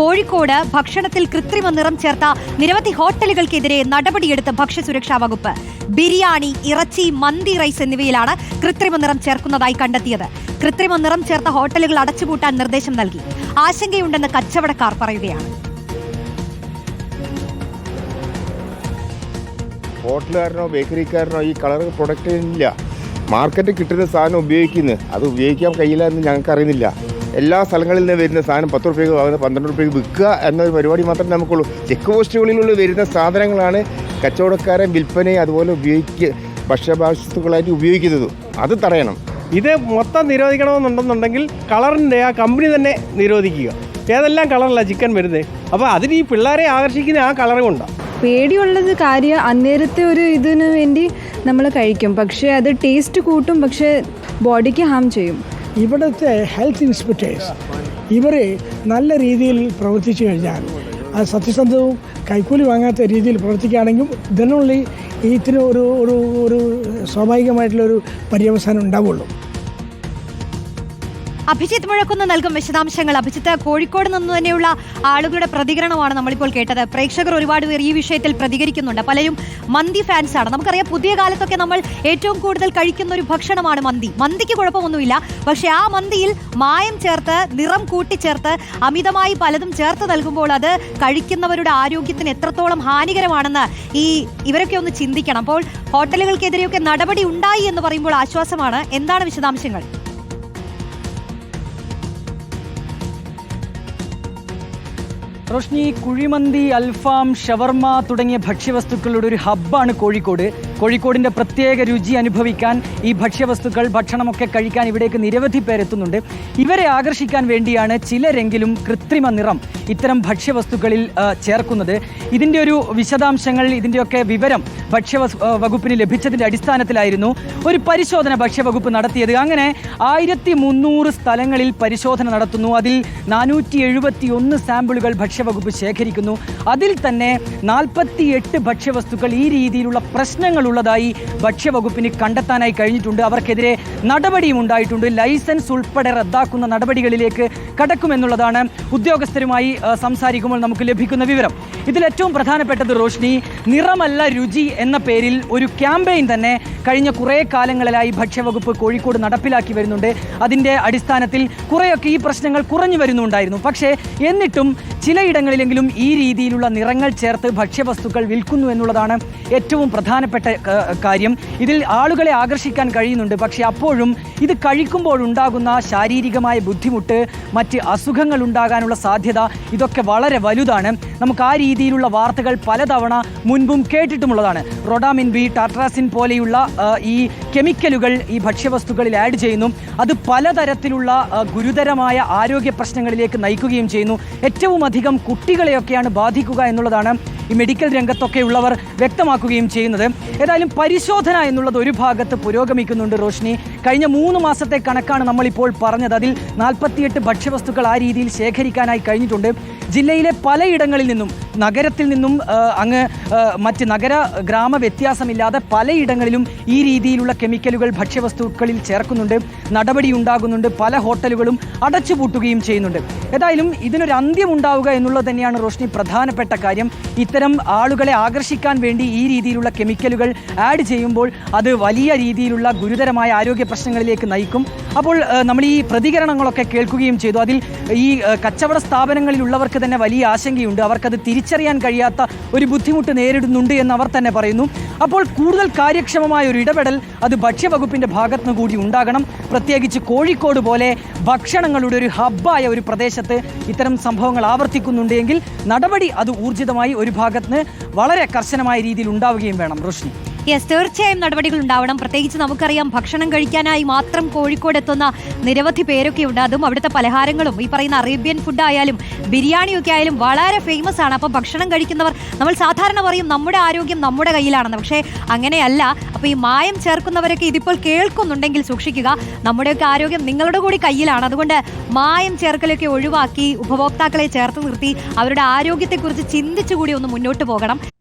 കോഴിക്കോട് ഭക്ഷണത്തിൽ കൃത്രിമ നിറം ചേർത്ത നിരവധി ഹോട്ടലുകൾക്കെതിരെ നടപടിയെടുത്ത ഭക്ഷ്യസുരക്ഷാ വകുപ്പ്. ബിരിയാണി ഇറച്ചി മന്തി റൈസ് എന്നിവയിലാണ് കൃത്രിമ നിറം ചേർക്കുന്നതായി കണ്ടെത്തിയത്. കൃത്രിമ നിറം ചേർത്ത ഹോട്ടലുകൾ അടച്ചുപൂട്ടാൻ നിർദ്ദേശം നൽകി. ആശങ്കയുണ്ടെന്ന് കച്ചവടക്കാർ പറയുകയാണ്. ഹോട്ടലുകാരനോ ബേക്കറിക്കാരനോ ഈ കളർ പ്രൊഡക്റ്റ് ഇല്ല. മാർക്കറ്റിൽ കിട്ടുന്ന സാധനം ഉപയോഗിക്കുന്നത് അത് ഉപയോഗിക്കാൻ കഴിയില്ല എന്ന് ഞങ്ങൾക്ക് അറിയുന്നില്ല എല്ലാ സ്ഥലങ്ങളിൽ നിന്ന് വരുന്ന സാധനം പത്ത് റുപ്യക്ക് വാങ്ങുന്ന പന്ത്രണ്ട് റുപ്യക്ക് വിൽക്കുക എന്നൊരു പരിപാടി മാത്രമേ നമുക്കുള്ളൂ. ചെക്ക് പോസ്റ്റുകളിലുള്ള വരുന്ന സാധനങ്ങളാണ് കച്ചവടക്കാരൻ വിൽപ്പനയെ അതുപോലെ ഉപയോഗിക്കുക ഭക്ഷ്യഭാഷത്തുക്കളായിട്ട് ഉപയോഗിക്കുന്നത്. അത് തടയണം. ഇത് മൊത്തം നിരോധിക്കണമെന്നുണ്ടെന്നുണ്ടെങ്കിൽ കളറിന്റെ ആ കമ്പനി തന്നെ നിരോധിക്കുക. ഏതെല്ലാം കളറല്ല ചിക്കൻ വരുന്നത്? അപ്പോൾ അതിന് ഈ പിള്ളേരെ ആകർഷിക്കുന്ന ആ കളറും കൊണ്ടാണ് പേടിയുള്ളത് കാര്യം അന്നേരത്തെ ഒരു ഇതിനു വേണ്ടി നമ്മൾ കഴിക്കും. പക്ഷേ അത് ടേസ്റ്റ് കൂട്ടും. പക്ഷേ ബോഡിക്ക് ഹാം ചെയ്യും. ഇവിടുത്തെ ഹെൽത്ത് ഇൻസ്പെക്ടേഴ്സ് ഇവർ നല്ല രീതിയിൽ പ്രവർത്തിച്ചു കഴിഞ്ഞാൽ അത് സത്യസന്ധവും കൈക്കൂലി വാങ്ങാത്ത രീതിയിൽ പ്രവർത്തിക്കുകയാണെങ്കിൽ ഇതിനുള്ളിൽ ഇതിന് ഒരു ഒരു ഒരു സ്വാഭാവികമായിട്ടുള്ളൊരു പര്യവസാനം ഉണ്ടാവുള്ളൂ. അഭിജിത്ത് മുഴക്കുന്ന് നൽകും വിശദാംശങ്ങൾ. അഭിജിത്ത് കോഴിക്കോട് നിന്ന് തന്നെയുള്ള ആളുകളുടെ പ്രതികരണമാണ് നമ്മളിപ്പോൾ കേട്ടത്. പ്രേക്ഷകർ ഒരുപാട് പേർ ഈ വിഷയത്തിൽ പ്രതികരിക്കുന്നുണ്ട്. പലരും മന്തി ഫാൻസ് ആണ്. നമുക്കറിയാം പുതിയ കാലത്തൊക്കെ നമ്മൾ ഏറ്റവും കൂടുതൽ കഴിക്കുന്ന ഒരു ഭക്ഷണമാണ് മന്തി. മന്തിക്ക് കുഴപ്പമൊന്നുമില്ല. പക്ഷെ ആ മന്തിയിൽ മായം ചേർത്ത് നിറം കൂട്ടിച്ചേർത്ത് അമിതമായി പലതും ചേർത്ത് നൽകുമ്പോൾ അത് കഴിക്കുന്നവരുടെ ആരോഗ്യത്തിന് എത്രത്തോളം ഹാനികരമാണെന്ന് ഈ ഇവരൊക്കെ ഒന്ന് ചിന്തിക്കണം. അപ്പോൾ ഹോട്ടലുകൾക്കെതിരെയൊക്കെ നടപടി ഉണ്ടായി എന്ന് പറയുമ്പോൾ ആശ്വാസമാണ്. എന്താണ് വിശദാംശങ്ങൾ? റോഷ്നി കുഴിമന്തി അൽഫാം ഷവർമ തുടങ്ങിയ ഭക്ഷ്യവസ്തുക്കളുടെ ഒരു ഹബ്ബാണ് കോഴിക്കോട്. കോഴിക്കോടിന്റെ പ്രത്യേക രുചി അനുഭവിക്കാൻ ഈ ഭക്ഷ്യവസ്തുക്കൾ ഭക്ഷണമൊക്കെ കഴിക്കാൻ ഇവിടേക്ക് നിരവധി പേരെത്തുന്നുണ്ട്. ഇവരെ ആകർഷിക്കാൻ വേണ്ടിയാണ് ചിലരെങ്കിലും കൃത്രിമ നിറം ഇത്തരം ഭക്ഷ്യവസ്തുക്കളിൽ ചേർക്കുന്നത്. ഇതിന്റെ ഒരു വിശദാംശങ്ങൾ ഇതിന്റെയൊക്കെ വിവരം ഭക്ഷ്യവസ് ആ, വകുപ്പിന് ലഭിച്ചതിന്റെ അടിസ്ഥാനത്തിലായിരുന്നു ഒരു പരിശോധന ഭക്ഷ്യവകുപ്പ് നടത്തിയത്. അങ്ങനെ ആയിരത്തി സ്ഥലങ്ങളിൽ പരിശോധന നടത്തുന്നു. അതിൽ നാനൂറ്റി സാമ്പിളുകൾ ഭക്ഷ്യവകുപ്പ് ശേഖരിക്കുന്നു. അതിൽ തന്നെ നാൽപ്പത്തി എട്ട് ഭക്ഷ്യവസ്തുക്കൾ ഈ രീതിയിലുള്ള പ്രശ്നങ്ങളുള്ളതായി ഭക്ഷ്യവകുപ്പിന് കണ്ടെത്താനായി കഴിഞ്ഞിട്ടുണ്ട്. അവർക്കെതിരെ നടപടിയും ഉണ്ടായിട്ടുണ്ട്. ലൈസൻസ് ഉൾപ്പെടെ റദ്ദാക്കുന്ന നടപടികളിലേക്ക് കടക്കുമെന്നുള്ളതാണ് ഉദ്യോഗസ്ഥരുമായി സംസാരിക്കുമ്പോൾ നമുക്ക് ലഭിക്കുന്ന വിവരം. ഇതിൽ ഏറ്റവും പ്രധാനപ്പെട്ടത് റോഷ്നി നിറമല്ല രുചി എന്ന പേരിൽ ഒരു ക്യാമ്പയിൻ തന്നെ കഴിഞ്ഞ കുറേ കാലങ്ങളിലായി ഭക്ഷ്യവകുപ്പ് കോഴിക്കോട് നടപ്പിലാക്കി വരുന്നുണ്ട്. അതിന്റെ അടിസ്ഥാനത്തിൽ കുറേയൊക്കെ ഈ പ്രശ്നങ്ങൾ കുറഞ്ഞു വരുന്നുണ്ടായിരുന്നു. പക്ഷേ എന്നിട്ടും ചിലയിടങ്ങളിലെങ്കിലും ഈ രീതിയിലുള്ള നിറങ്ങൾ ചേർത്ത് ഭക്ഷ്യവസ്തുക്കൾ വിൽക്കുന്നു എന്നുള്ളതാണ് ഏറ്റവും പ്രധാനപ്പെട്ട കാര്യം. ഇതിൽ ആളുകളെ ആകർഷിക്കാൻ കഴിയുന്നുണ്ട്. പക്ഷേ അപ്പോഴും ഇത് കഴിക്കുമ്പോൾ ഉണ്ടാകുന്ന ശാരീരികമായ ബുദ്ധിമുട്ട് മറ്റ് അസുഖങ്ങൾ ഉണ്ടാകാനുള്ള സാധ്യത ഇതൊക്കെ വളരെ വലുതാണ്. നമുക്ക് ആ രീതിയിലുള്ള വാർത്തകൾ പലതവണ മുൻപും കേട്ടിട്ടുമുള്ളതാണ്. റൊഡാമിൻ ബി ടാട്രാസിൻ പോലെയുള്ള ഈ കെമിക്കലുകൾ ഈ ഭക്ഷ്യവസ്തുക്കളിൽ ആഡ് ചെയ്യുന്നു. അത് പലതരത്തിലുള്ള ഗുരുതരമായ ആരോഗ്യ പ്രശ്നങ്ങളിലേക്ക് നയിക്കുകയും ചെയ്യുന്നു. ഏറ്റവും അധികം കുട്ടികളെയൊക്കെയാണ് ബാധിക്കുക എന്നുള്ളതാണ് ഈ മെഡിക്കൽ രംഗത്തൊക്കെ ഉള്ളവർ വ്യക്തമാക്കുകയും ചെയ്യുന്നത്. ഏതായാലും പരിശോധന എന്നുള്ളത് ഒരു ഭാഗത്ത് പുരോഗമിക്കുന്നുണ്ട് റോഷ്നി. കഴിഞ്ഞ മൂന്ന് മാസത്തെ കണക്കാണ് നമ്മളിപ്പോൾ പറഞ്ഞത്. അതിൽ നാൽപ്പത്തിയെട്ട് ഭക്ഷ്യവസ്തുക്കൾ ആ രീതിയിൽ ശേഖരിക്കാനായി കഴിഞ്ഞിട്ടുണ്ട്. ജില്ലയിലെ പലയിടങ്ങളിൽ നിന്നും നഗരത്തിൽ നിന്നും അങ്ങ് മറ്റ് നഗര ഗ്രാമ വ്യത്യാസമില്ലാതെ പലയിടങ്ങളിലും ഈ രീതിയിലുള്ള കെമിക്കലുകൾ ഭക്ഷ്യവസ്തുക്കളിൽ ചേർക്കുന്നുണ്ട് നടപടി ഉണ്ടാകുന്നുണ്ട് പല ഹോട്ടലുകളും അടച്ചുപൂട്ടുകയും ചെയ്യുന്നുണ്ട്. ഏതായാലും ഇതിനൊരു അന്ത്യം ഉണ്ടാവുക എന്നുള്ളത് തന്നെയാണ് റോഷ്നി പ്രധാനപ്പെട്ട കാര്യം. ഇത്തരം ആളുകളെ ആകർഷിക്കാൻ വേണ്ടി ഈ രീതിയിലുള്ള കെമിക്കലുകൾ ആഡ് ചെയ്യുമ്പോൾ അത് വലിയ രീതിയിലുള്ള ഗുരുതരമായ ആരോഗ്യ പ്രശ്നങ്ങളിലേക്ക് നയിക്കും. അപ്പോൾ നമ്മൾ ഈ പ്രതികരണങ്ങളൊക്കെ കേൾക്കുകയും ചെയ്തു. അതിൽ ഈ കച്ചവട സ്ഥാപനങ്ങളിലുള്ളവർക്ക് തന്നെ വലിയ ആശങ്കയുണ്ട്. അവർക്കത് തിരിച്ചറിയാൻ കഴിയാത്ത ഒരു ബുദ്ധിമുട്ട് നേരിടുന്നുണ്ട് എന്ന് അവർ തന്നെ പറയുന്നു. അപ്പോൾ കൂടുതൽ കാര്യക്ഷമമായ ഒരു ഇടപെടൽ അത് ഭക്ഷ്യവകുപ്പിന്റെ ഭാഗത്തുനിന്ന് കൂടി ഉണ്ടാകണം. പ്രത്യേകിച്ച് കോഴിക്കോട് പോലെ ഭക്ഷണങ്ങളുടെ ഒരു ഹബ്ബായ ഒരു പ്രദേശത്ത് ഇത്തരം സംഭവങ്ങൾ ആവർത്തിക്കുന്നുണ്ടെങ്കിൽ നടപടി അത് ഊർജിതമായി ഒരു ഭാഗത്ത് വളരെ കർശനമായ രീതിയിൽ ഉണ്ടാവുകയും വേണം. റോഷ്നി. യെസ് തീർച്ചയായും നടപടികൾ ഉണ്ടാവണം. പ്രത്യേകിച്ച് നമുക്കറിയാം ഭക്ഷണം കഴിക്കാനായി മാത്രം കോഴിക്കോട് എത്തുന്ന നിരവധി പേരൊക്കെ ഉണ്ട്. അതും അവിടുത്തെ പലഹാരങ്ങളും. ഈ പറയുന്ന അറേബ്യൻ ഫുഡ് ആയാലും ബിരിയാണിയൊക്കെ ആയാലും വളരെ ഫേമസ് ആണ്. അപ്പോൾ ഭക്ഷണം കഴിക്കുന്നവർ നമ്മൾ സാധാരണ പറയും നമ്മുടെ ആരോഗ്യം നമ്മുടെ കയ്യിലാണെന്ന്. പക്ഷേ അങ്ങനെയല്ല. അപ്പോൾ ഈ മായം ചേർക്കുന്നവരൊക്കെ ഇതിപ്പോൾ കേൾക്കുന്നുണ്ടെങ്കിൽ സൂക്ഷിക്കുക. നമ്മുടെയൊക്കെ ആരോഗ്യം നിങ്ങളുടെ കൂടി കയ്യിലാണ്. അതുകൊണ്ട് മായം ചേർക്കലൊക്കെ ഒഴിവാക്കി ഉപഭോക്താക്കളെ ചേർത്ത് നിർത്തി അവരുടെ ആരോഗ്യത്തെക്കുറിച്ച് ചിന്തിച്ചുകൂടി ഒന്ന് മുന്നോട്ട് പോകണം.